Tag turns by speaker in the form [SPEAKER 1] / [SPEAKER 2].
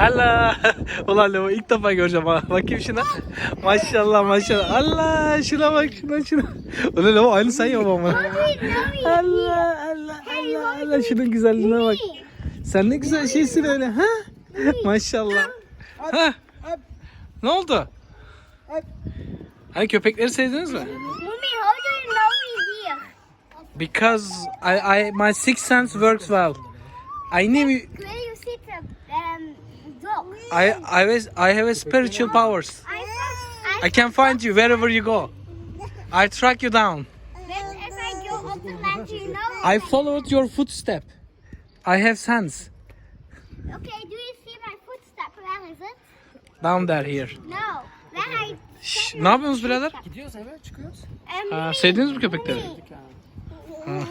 [SPEAKER 1] Allah. Ulan Leo ilk defa göreceğim ha. Bakayım şuna. Maşallah maşallah. Allah şuna bak şuna şuna. Ulan Leo aynı sen ya baba. Allah Allah Allah Allah şunun güzelliğine bak. Sen ne güzel şeysin öyle ha? Maşallah. Ha? Ne oldu? Hani köpekleri sevdiniz mi? Because I, I my sixth sense works well. I knew
[SPEAKER 2] um, dog?
[SPEAKER 1] I I was I have a spiritual powers.
[SPEAKER 2] I found, I,
[SPEAKER 1] I can find you wherever you go. I track you down.
[SPEAKER 2] I go up the mountain, you know.
[SPEAKER 1] I followed your footstep. I have sense.
[SPEAKER 2] Okay, do you see my footstep? Where is it?
[SPEAKER 1] Down there here.
[SPEAKER 2] No. Then I.
[SPEAKER 1] Şş, ne yapıyorsunuz birader?
[SPEAKER 3] Gidiyoruz eve çıkıyoruz.
[SPEAKER 2] Um,
[SPEAKER 1] Ha, sevdiniz mi köpekleri?
[SPEAKER 2] mommy,